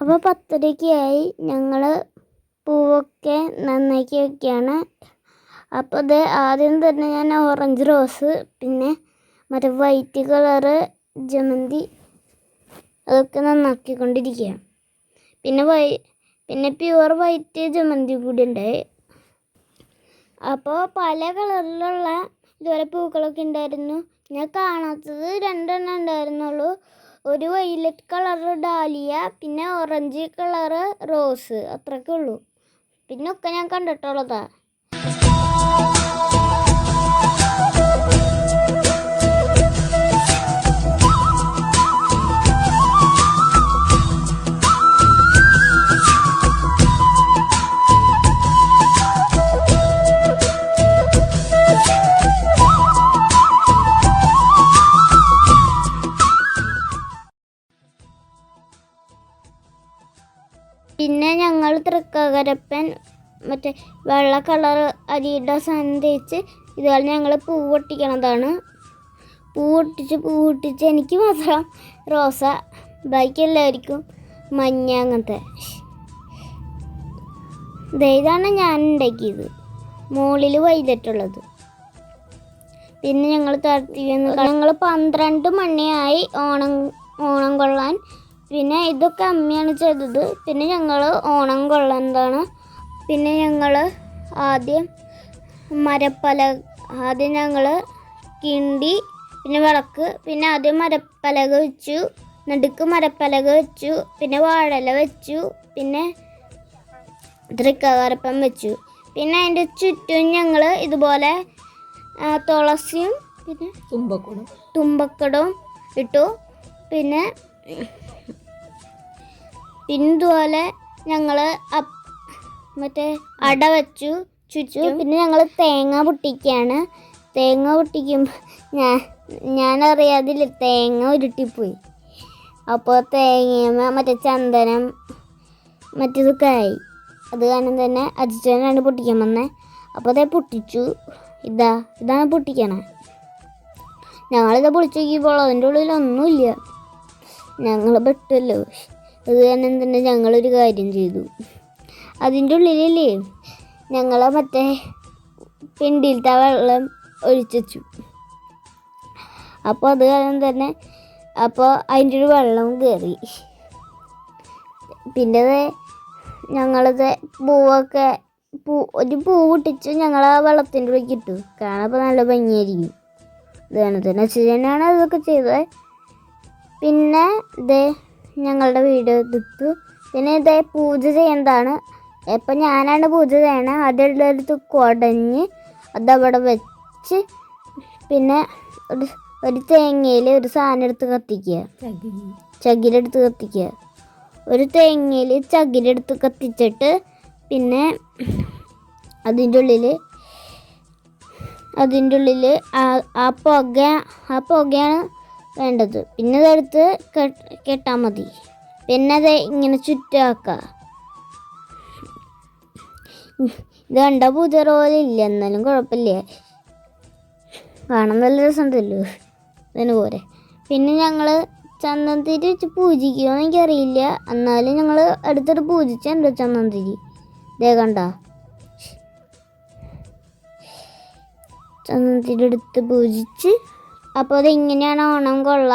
അപ്പോൾ പത്തരയ്ക്കായി ഞങ്ങൾ പൂവൊക്കെ നന്നാക്കി വെക്കുകയാണ് അപ്പോൾ അത് ആദ്യം തന്നെ ഞാൻ ഓറഞ്ച് റോസ് പിന്നെ മറ്റേ വൈറ്റ് കളറ് ജമന്തി അതൊക്കെ നന്നാക്കിക്കൊണ്ടിരിക്കുകയാണ്. പിന്നെ വൈ പിന്നെ പ്യുവർ വൈറ്റ് ജമന്തി കൂടി ഉണ്ടായി. അപ്പോൾ പല കളറിലുള്ള ഇതുപോലെ പൂക്കളൊക്കെ ഉണ്ടായിരുന്നു. ഞാൻ കാണാത്തത് രണ്ടെണ്ണം ഉണ്ടായിരുന്നുള്ളൂ. ഒരു വൈലറ്റ് കളർ ഡാലിയ പിന്നെ ഓറഞ്ച് കളർ റോസ് അത്രയ്ക്കുള്ളൂ പിന്നെ ഒക്കെ ഞാൻ കണ്ടിട്ടുള്ളതാ. ഞങ്ങൾ തൃക്കകരപ്പൻ മറ്റേ വെള്ള കളർ അരിയുടെ സാധനം തേച്ച് ഇതുപോലെ ഞങ്ങൾ പൂ പൊട്ടിക്കണതാണ്. പൂ പൊട്ടിച്ച് പൂ പൊട്ടിച്ച് എനിക്ക് മാത്രം റോസ ബാക്കി എല്ലാവർക്കും മഞ്ഞ അങ്ങനത്തെ. ഇതാണ് ഞാൻ ഉണ്ടാക്കിയത്. മുകളിൽ വൈകിട്ടുള്ളത് പിന്നെ ഞങ്ങൾ തടത്തി ഞങ്ങൾ പന്ത്രണ്ട് മണിയായി ഓണം ഓണം കൊള്ളാൻ പിന്നെ ഇതൊക്കെ അമ്മയാണ് ചെയ്തത്. പിന്നെ ഞങ്ങൾ ഓണം കൊള്ളേണ്ടതാണ് പിന്നെ ഞങ്ങൾ ആദ്യം മരപ്പല ആദ്യം ഞങ്ങൾ കിണ്ടി പിന്നെ വിളക്ക് പിന്നെ ആദ്യം മരപ്പലക വെച്ചു നടുക്ക് മരപ്പലക വെച്ചു പിന്നെ വാഴല വെച്ചു പിന്നെ തൃക്കകരപ്പം വെച്ചു. പിന്നെ അതിന്റെ ചുറ്റും ഞങ്ങൾ ഇതുപോലെ തുളസിയും പിന്നെ തുമ്പക്കുടം. തുമ്പക്കടവും ഇട്ടു. പിന്നെ പിന്നുപോലെ ഞങ്ങൾ മറ്റേ അട വെച്ചു ചുറ്റു. പിന്നെ ഞങ്ങൾ തേങ്ങ പൊട്ടിക്കുകയാണ് തേങ്ങ പൊട്ടിക്കുമ്പോൾ ഞാൻ ഞാനറിയാതില്ല തേങ്ങ ഉരുട്ടിപ്പോയി. അപ്പോൾ തേങ്ങ മറ്റേ ചന്ദനം മറ്റേതൊക്കെ ആയി അത് കാരണം തന്നെ അജിച്ചനാണ് പൊട്ടിക്കാൻ വന്നത് അപ്പോൾ അതേ പൊട്ടിച്ചു. ഇതാ ഇതാണ് പൊട്ടിക്കണേ. ഞങ്ങളിത് പൊളിച്ചു നോക്കിയപ്പോൾ അതിന്റെ ഉള്ളിൽ ഒന്നുമില്ല ഞങ്ങൾ പെട്ടല്ലോ. അത് കാരണം തന്നെ ഞങ്ങളൊരു കാര്യം ചെയ്തു. അതിന്റെ ഉള്ളിലല്ലേ ഞങ്ങൾ മറ്റേ പിണ്ടിയിലത്തെ വെള്ളം ഒഴിച്ചു അപ്പോൾ അത് കാരണം തന്നെ അപ്പോൾ അതിന്റെ ഒരു വെള്ളം കയറി. പിന്നെ ഞങ്ങളിത് പൂവൊക്കെ പൂ ഒരു പൂ പൊട്ടിച്ച് ഞങ്ങൾ ആ വെള്ളത്തിന്റെ ഉള്ളിൽ ഇട്ടു. കാണാപ്പോൾ നല്ല ഭംഗിയായിരിക്കും. ഇത് കണത്തിന് അച്ഛനാണ് അതൊക്കെ ചെയ്തത്. പിന്നെ ഇതേ ഞങ്ങളുടെ വീഡിയോ എടുത്തു. പിന്നെ ഇതേ പൂജ ചെയ്യേണ്ടതാണ്. ഇപ്പം ഞാനാണ് പൂജ ചെയ്യണത് അതിലെടുത്ത് കുടഞ്ഞ് അതവിടെ വെച്ച് പിന്നെ ഒരു ഒരു തേങ്ങയിൽ ഒരു സാധനം എടുത്ത് കത്തിക്കുക. ചകിരി ചകിരെടുത്ത് കത്തിക്കുക. ഒരു തേങ്ങയിൽ ചകിരെടുത്ത് കത്തിച്ചിട്ട് പിന്നെ അതിന്റെ ഉള്ളിൽ അതിന്റെ ഉള്ളിൽ ആ പുക ആ പുകയാണ് വേണ്ടത്. പിന്നെ ഇതെടുത്ത് കെട്ട് കെട്ടാൽ മതി. പിന്നെ അത് ഇങ്ങനെ ചുറ്റാക്കുക ഇത് കണ്ട പുതിയ പോലെ ഇല്ല. എന്നാലും കുഴപ്പമില്ല. കാണാൻ നല്ല രസമുണ്ടല്ലോ. ഇതിന് പോരെ. പിന്നെ ഞങ്ങൾ ചന്ദനത്തിരി വെച്ച് പൂജിക്കുമോ എനിക്കറിയില്ല. എന്നാലും ഞങ്ങൾ അടുത്തിട്ട് പൂജിച്ചുണ്ട് ചന്ദനത്തിരി? ഇതേ കണ്ട. ചന്ദനത്തിരി എടുത്ത് പൂജിച്ച് അപ്പോൾ അത് ഇങ്ങനെയാണ് ഓണം കൊള്ള.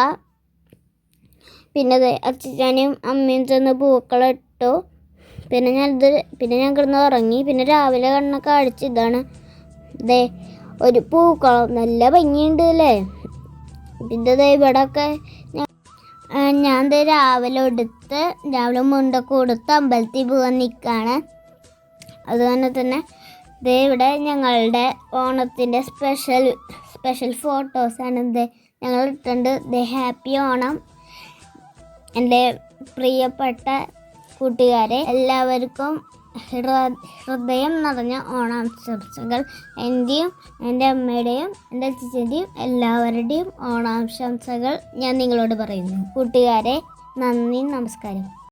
പിന്നെ അതെ അച്ഛനും അമ്മയും ചെന്ന് പൂക്കളിട്ടു. പിന്നെ ഞാനിത് പിന്നെ ഞാൻ കിടന്ന് ഉറങ്ങി പിന്നെ രാവിലെ കണ്ണൊക്കെ അടിച്ച് ഇതാണ്. ദേ ഒരു പൂക്കളം. നല്ല ഭംഗിയുണ്ട് അല്ലേ പിന്നെ ദേ ഇവിടെയൊക്കെ ഞാൻ ഇത് രാവിലെ എടുത്ത് രാവിലെ മുണ്ടൊക്കെ കൊടുത്ത് അമ്പലത്തിൽ പോകാൻ നിൽക്കുകയാണ് അതുപോലെ തന്നെ ദേ ഇവിടെ ഞങ്ങളുടെ ഓണത്തിന്റെ സ്പെഷ്യൽ സ്പെഷ്യൽ ഫോട്ടോസാണ് ദേ ഞങ്ങൾ ഇട്ടുണ്ട് ദ ഹാപ്പി ഓണം. എന്റെ പ്രിയപ്പെട്ട കൂട്ടുകാരെ എല്ലാവർക്കും ഹൃദയം നിറഞ്ഞ ഓണാശംസകൾ. എന്റെയും എന്റെ അമ്മയുടെയും എന്റെ അച്ഛന്റെയും എല്ലാവരുടെയും ഓണാശംസകൾ ഞാൻ നിങ്ങളോട് പറയുന്നു. കൂട്ടുകാരെ നന്ദി നമസ്കാരം.